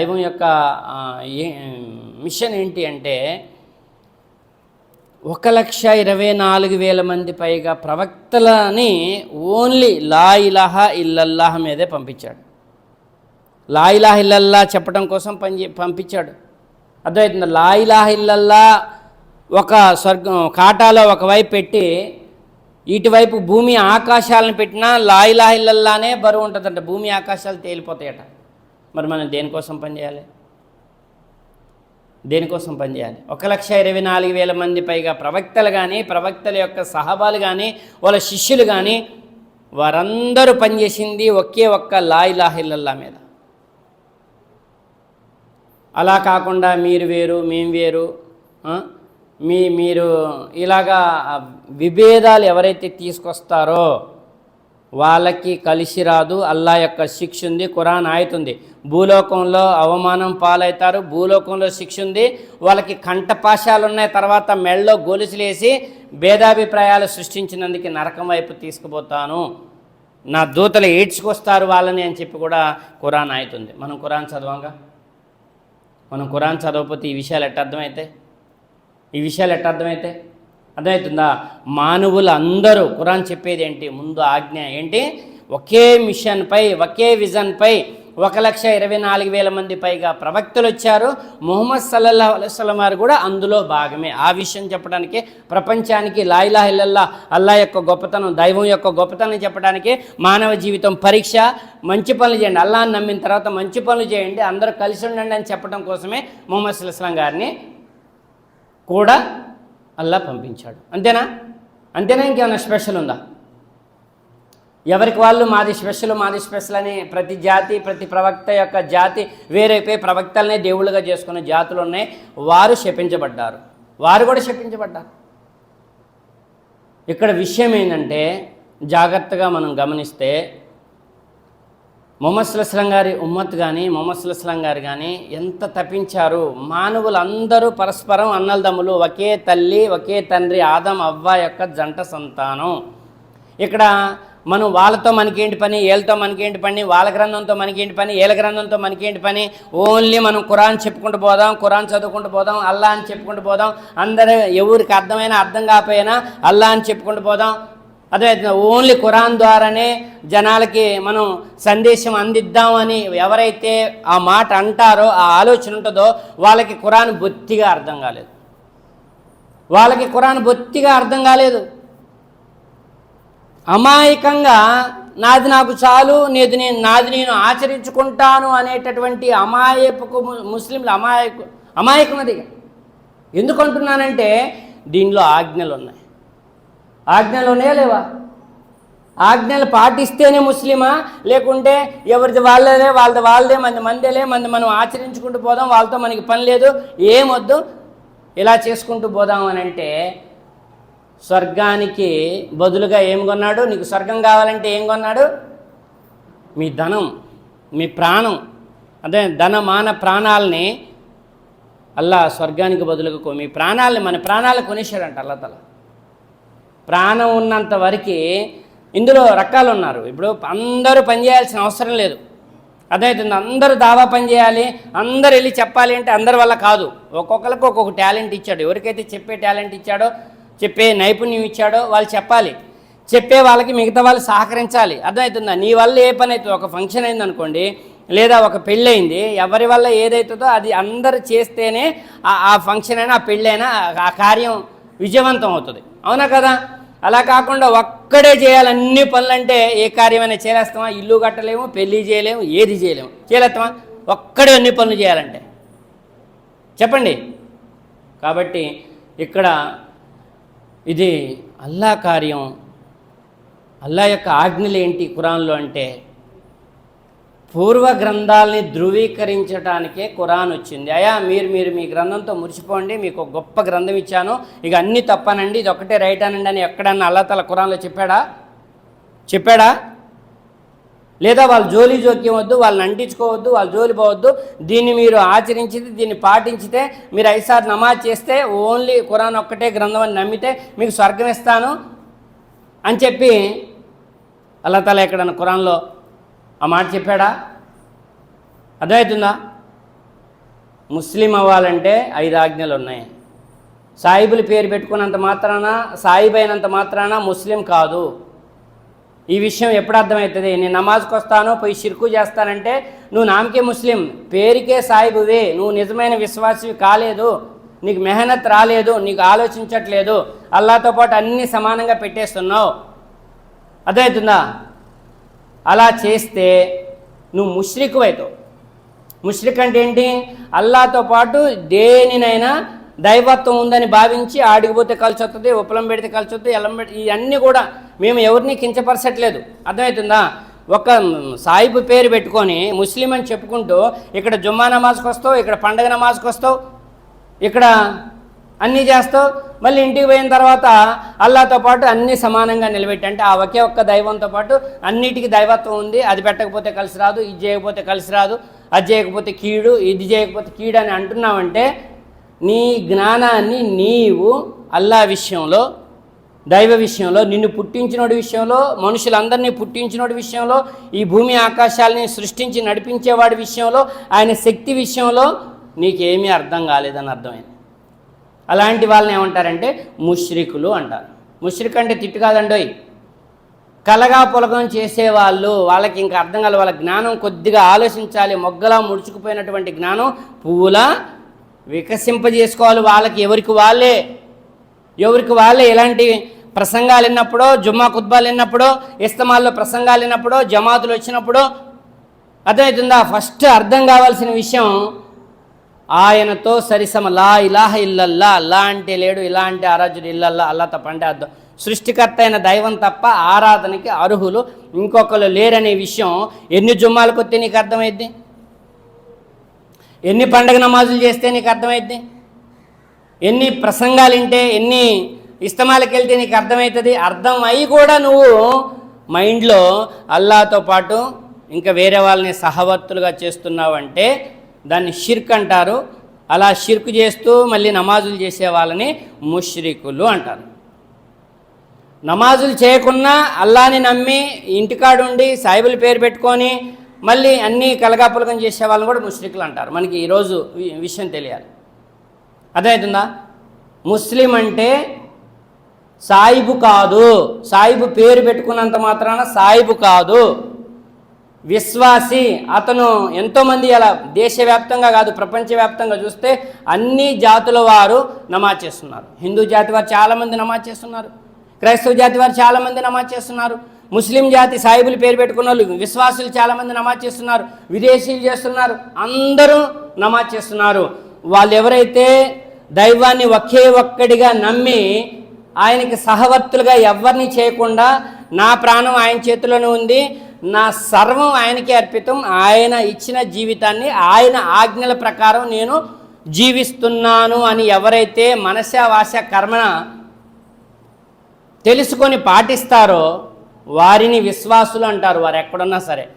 దైవం యొక్క ఏ- మిషన్ ఏంటి అంటే ఒక లక్ష ఇరవై నాలుగు వేల మంది పైగా ప్రవక్తలని ఓన్లీ లా ఇలాహా ఇల్లల్లాహ మీదే పంపించాడు. లా ఇలాహ ఇల్లల్లా చెప్పడం కోసం పని పంపించాడు. అర్థమవుతుంది లా ఇలాహ ఇల్లల్లా ఒక స్వర్గం కాటాలో ఒకవైపు పెట్టి ఇటువైపు భూమి ఆకాశాలను పెట్టినా లా ఇలాహ ఇల్లల్లానే బరువు ఉంటుందంట భూమి ఆకాశాలు తేలిపోతాయట. మరి మనం దేనికోసం పనిచేయాలి? దేనికోసం పనిచేయాలి? ఒక లక్ష ఇరవై నాలుగు వేల మంది పైగా ప్రవక్తలు కానీ ప్రవక్తల యొక్క సహబాలు కానీ వాళ్ళ శిష్యులు కానీ వారందరూ పనిచేసింది ఒకే ఒక్క లా లాహిల్లల్లా మీద. అలా కాకుండా మీరు వేరు మేము వేరు మీ మీరు ఇలాగా విభేదాలు ఎవరైతే తీసుకొస్తారో వాళ్ళకి కలిసి రాదు. అల్లా యొక్క శిక్ష ఉంది ఖురాన్ ఆయుతుంది. భూలోకంలో అవమానం పాలవుతారు భూలోకంలో శిక్ష ఉంది. వాళ్ళకి కంఠపాశాలు ఉన్నాయి తర్వాత మెళ్ళలో గొలుసులేసి భేదాభిప్రాయాలు సృష్టించినందుకు నరకం వైపు తీసుకుపోతాను. నా దూతలు ఏడ్చుకొస్తారు వాళ్ళని అని చెప్పి కూడా ఖురాన్ ఆయుతుంది. మనం ఖురాన్ చదవంగా? మనం ఖురాన్ చదవకపోతే ఈ విషయాలు ఎట్ట అర్థమవుతాయి ఈ విషయాలు ఎట్ట అర్థమవుతాయి అర్థమవుతుందా? మానవులు అందరూ ఖురాన్ చెప్పేది ఏంటి ముందు ఆజ్ఞ ఏంటి? ఒకే మిషన్పై ఒకే విజన్పై ఒక లక్ష ఇరవై నాలుగు వేల మంది పైగా ప్రవక్తలు వచ్చారు. ముహమ్మద్ సల్లల్లా అలైస్లం వారు కూడా అందులో భాగమే. ఆ విషయం చెప్పడానికి ప్రపంచానికి లాయిలా హిల్లల్లా అల్లా యొక్క గొప్పతనం దైవం యొక్క గొప్పతనం చెప్పడానికి మానవ జీవితం పరీక్ష. మంచి పనులు చేయండి. అల్లాని నమ్మిన తర్వాత మంచి పనులు చేయండి. అందరూ కలిసి ఉండండి అని చెప్పడం కోసమే ముహమ్మద్ సల్లాహం గారిని కూడా అల్లా పంపించాడు. అంతేనా? అంతేనా ఇంకేమైనా స్పెషల్ ఉందా? ఎవరికి వాళ్ళు మాది స్పెషల్ మాది స్పెషల్ అని ప్రతి జాతి ప్రతి ప్రవక్త యొక్క జాతి వేరైపోయి ప్రవక్తలనే దేవుళ్ళుగా చేసుకునే జాతులు ఉన్నాయి. వారు శపించబడ్డారు. వారు కూడా శపించబడ్డారు. ఇక్కడ విషయం ఏంటంటే జాగ్రత్తగా మనం గమనిస్తే మొహమ్మద్ సుల్లాం గారి ఉమ్మత్ కానీ మొహమ్మద్ సుల్లాం గారు కానీ ఎంత తప్పించారు? మానవులందరూ పరస్పరం అన్నలదమ్ములు ఒకే తల్లి ఒకే తండ్రి ఆదం అవ్వ యొక్క జంట సంతానం. ఇక్కడ మనం వాళ్ళతో మనకేంటి పని వీళ్ళతో మనకేంటి పని వాళ్ళ గ్రంథంతో మనకేంటి పని వీళ్ళ గ్రంథంతో మనకేంటి పని? ఓన్లీ మనం ఖురాన్ చెప్పుకుంటూ పోదాం ఖురాన్ చదువుకుంటూ పోదాం అల్లా అని చెప్పుకుంటూ పోదాం. అందరూ ఎవరికి అర్థమైనా అర్థం కాకపోయినా అల్లా అని చెప్పుకుంటూ పోదాం. అదే ఓన్లీ ఖురాన్ ద్వారానే జనాలకి మనం సందేశం అందిద్దామని ఎవరైతే ఆ మాట అంటారో ఆ ఆలోచన ఉంటుందో వాళ్ళకి ఖురాన్ బొత్తిగా అర్థం కాలేదు. వాళ్ళకి ఖురాన్ బొత్తిగా అర్థం కాలేదు. అమాయకంగా నాది నాకు చాలు నేది నేను నాది నేను ఆచరించుకుంటాను అనేటటువంటి అమాయపుకు ముస్లింలు అమాయకు అమాయకం ఎందుకు ఎందుకంటున్నానంటే దీనిలో ఆజ్ఞలు ఉన్నాయి ఆజ్ఞలు ఉన్నాయా లేవా? ఆజ్ఞలు పాటిస్తేనే ముస్లిమా? లేకుంటే ఎవరిది వాళ్ళదే వాళ్ళది వాళ్ళదే మంది మందేలే మంది మనం ఆచరించుకుంటూ పోదాం వాళ్ళతో మనకి పని లేదు ఏమొద్దు? ఇలా చేసుకుంటూ పోదాం అని అంటే స్వర్గానికి బదులుగా ఏం కొన్నాడు? నీకు స్వర్గం కావాలంటే ఏం కొన్నాడు? మీ ధనం మీ ప్రాణం. అదే ధన మాన ప్రాణాలని అల్లా స్వర్గానికి బదులుగా మీ ప్రాణాలని మన ప్రాణాలు కొనేశాడంట అల్లా ప్రాణం ఉన్నంత వరకు ఇందులో రకాలు ఉన్నారు. ఇప్పుడు అందరూ పనిచేయాల్సిన అవసరం లేదు. అర్థమవుతుంది? అందరూ దావా పని చేయాలి అందరు వెళ్ళి చెప్పాలి అంటే అందరి వల్ల కాదు. ఒక్కొక్కరికి ఒక్కొక్క టాలెంట్ ఇచ్చాడు. ఎవరికైతే చెప్పే టాలెంట్ ఇచ్చాడో చెప్పే నైపుణ్యం ఇచ్చాడో వాళ్ళు చెప్పాలి. చెప్పే వాళ్ళకి మిగతా వాళ్ళు సహకరించాలి. అర్థమవుతుందా? నీ వల్ల ఏ పని అవుతుంది? ఒక ఫంక్షన్ అయింది అనుకోండి లేదా ఒక పెళ్ళి అయింది ఎవరి వల్ల ఏదైతుందో అది అందరు చేస్తేనే ఆ ఆ ఫంక్షన్ అయినా ఆ పెళ్ళైనా ఆ కార్యం విజయవంతం అవుతుంది. అవునా కదా? అలా కాకుండా ఒక్కడే చేయాలి అన్ని పనులంటే ఏ కార్యమైనా చేరేస్తామా ఇల్లు కట్టలేము పెళ్ళి చేయలేము ఏది చేయలేము. చేయలేస్తామా ఒక్కడే అన్ని పనులు చేయాలంటే. చెప్పండి. కాబట్టి ఇక్కడ ఇది అల్లా కార్యం. అల్లా యొక్క ఆజ్ఞలు ఏంటి ఖురాన్లో అంటే? పూర్వ గ్రంథాలని ధృవీకరించడానికే ఖురాన్ వచ్చింది. అయా మీరు మీరు మీ గ్రంథంతో మురిసిపోండి మీకు గొప్ప గ్రంథం ఇచ్చాను. ఇక అన్నీ తప్పనండి ఇది ఒకటే రైట్ అనండి అని ఎక్కడన్నా అల్లా తల ఖురాన్లో చెప్పాడా? చెప్పాడా? లేదా వాళ్ళు జోలి జోక్యం వద్దు వాళ్ళని అంటించుకోవద్దు వాళ్ళు జోలి పోవద్దు దీన్ని మీరు ఆచరించితే దీన్ని పాటించితే మీరు ఐసార్ నమాజ్ చేస్తే ఓన్లీ ఖురాన్ ఒక్కటే గ్రంథం అని నమ్మితే మీకు స్వర్గం ఇస్తాను అని చెప్పి అల్లా తల ఎక్కడన్నా ఖురాన్లో ఆ మాట చెప్పాడా? అర్థమవుతుందా? ముస్లిం అవ్వాలంటే ఐదు ఆజ్ఞలు ఉన్నాయి. సాయిబులు పేరు పెట్టుకున్నంత మాత్రాన సాయిబ్ అయినంత మాత్రాన ముస్లిం కాదు. ఈ విషయం ఎప్పుడు అర్థమవుతుంది? నేను నమాజ్కి వస్తాను పోయి షిర్కు చేస్తానంటే నువ్వు నామకే ముస్లిం పేరుకే సాయిబువే నువ్వు నిజమైన విశ్వాసివి కాలేదు నీకు మెహనత్ రాలేదు నీకు ఆలోచించట్లేదు అల్లాతో పాటు అన్నీ సమానంగా పెట్టేస్తున్నావు. అర్థమవుతుందా? అలా చేస్తే నువ్వు ముష్రికు అవుతావు ముష్రిక్ అంటే ఏంటి అల్లాతో పాటు దేనినైనా దైవత్వం ఉందని భావించి ఆడిగిపోతే కలిసి వస్తుంది ఉపలం పెడితే కలిసి వస్తుంది ఎల్లం పెడితే ఇవన్నీ కూడా మేము ఎవరిని కించపరచట్లేదు. అర్థమవుతుందా? ఒక సాయిబు పేరు పెట్టుకొని ముస్లిం అని చెప్పుకుంటూ ఇక్కడ జుమ్మా నమాజ్కి వస్తావు ఇక్కడ పండగ నమాజ్కి వస్తావు ఇక్కడ అన్నీ చేస్తావు మళ్ళీ ఇంటికి పోయిన తర్వాత అల్లాతో పాటు అన్నీ సమానంగా నిలబెట్టి. అంటే ఆ ఒకే ఒక్క దైవంతో పాటు అన్నిటికీ దైవత్వం ఉంది. అది పెట్టకపోతే కలిసి రాదు ఇది చేయకపోతే కలిసి రాదు అది చేయకపోతే కీడు ఇది చేయకపోతే కీడు అని అంటున్నావంటే నీ జ్ఞానాన్ని నీవు అల్లా విషయంలో దైవ విషయంలో నిన్ను పుట్టించినోడి విషయంలో మనుషులందరినీ పుట్టించినోడి విషయంలో ఈ భూమి ఆకాశాలని సృష్టించి నడిపించేవాడి విషయంలో ఆయన శక్తి విషయంలో నీకేమీ అర్థం కాలేదని అర్థమైంది. అలాంటి వాళ్ళని ఏమంటారంటే ముష్రికులు అంటారు. ముష్రిక్ అంటే తిట్టు కాదండోయ్ కలగా పొలగం చేసేవాళ్ళు వాళ్ళకి ఇంకా అర్థం కాదు వాళ్ళ జ్ఞానం కొద్దిగా ఆలోచించాలి మొగ్గలా ముడుచుకుపోయినటువంటి జ్ఞానం పువ్వులా వికసింపజేసుకోవాలి వాళ్ళకి ఎవరికి వాళ్ళే. ఎవరికి వాళ్ళే ఎలాంటి ప్రసంగాలు విన్నప్పుడో జుమ్మా కుత్బాలు విన్నప్పుడో ఇస్తమాల్లో ప్రసంగాలు విన్నప్పుడో జమాతులు వచ్చినప్పుడో. అర్థమవుతుందా? ఫస్ట్ అర్థం కావాల్సిన విషయం ఆయనతో సరిసమ లా ఇలాహ ఇల్లల్లా అల్లా అంటే లేడు ఇలాంటి ఆరాధ్యుడు ఇల్లల్లా అల్లా తప్ప అంటే అర్థం సృష్టికర్త అయిన దైవం తప్ప ఆరాధనకి అర్హులు ఇంకొకరు లేరనే విషయం ఎన్ని జుమ్మాలకు వస్తే నీకు అర్థమైద్ది? ఎన్ని పండగ నమాజులు చేస్తే నీకు అర్థమైద్ది? ఎన్ని ప్రసంగాలు వింటే ఎన్ని ఇస్తమాలకు వెళ్తే నీకు అర్థమవుతుంది అర్థం అయి కూడా నువ్వు మైండ్లో అల్లాతో పాటు ఇంకా వేరే వాళ్ళని సహవర్తులుగా చేస్తున్నావంటే దాన్ని షిర్క్ అంటారు. అలా షిర్క్ చేస్తూ మళ్ళీ నమాజులు చేసే వాళ్ళని ముష్రికులు అంటారు. నమాజులు చేయకున్నా అల్లాని నమ్మి ఇంటికాడుండి సాయిబుల పేరు పెట్టుకొని మళ్ళీ అన్నీ కలగాపులకం చేసే వాళ్ళని కూడా ముష్రికులు అంటారు. మనకి ఈరోజు విషయం తెలియాలి. అర్థమవుతుందా ముస్లిం అంటే సాయిబు కాదు. సాయిబు పేరు పెట్టుకున్నంత మాత్రాన సాయిబు కాదు. విశ్వాసి. అతను ఎంతోమంది అలా దేశవ్యాప్తంగా కాదు ప్రపంచవ్యాప్తంగా చూస్తే అన్ని జాతుల వారు నమాజ్ చేస్తున్నారు. హిందూ జాతి వారు చాలామంది నమాజ్ చేస్తున్నారు. క్రైస్తవ జాతి వారు చాలామంది నమాజ్ చేస్తున్నారు. ముస్లిం జాతి సాయిబులు పేరు పెట్టుకున్న వాళ్ళు విశ్వాసులు చాలామంది నమాజ్ చేస్తున్నారు. విదేశీయులు చేస్తున్నారు. అందరూ నమాజ్ చేస్తున్నారు. వాళ్ళు ఎవరైతే దైవాన్ని ఒకే ఒక్కడిగా నమ్మి ఆయనకి సహవర్తులుగా ఎవరిని చేయకుండా నా ప్రాణం ఆయన చేతిలోనే ఉంది నా సర్వం ఆయనకే అర్పితం. ఆయన ఇచ్చిన జీవితాన్ని ఆయన ఆజ్ఞల ప్రకారం నేను జీవిస్తున్నాను అని ఎవరైతే మనస వాస కర్మణ తెలుసుకొని పాటిస్తారో వారిని విశ్వాసులు అంటారు. వారు ఎక్కడున్నా సరే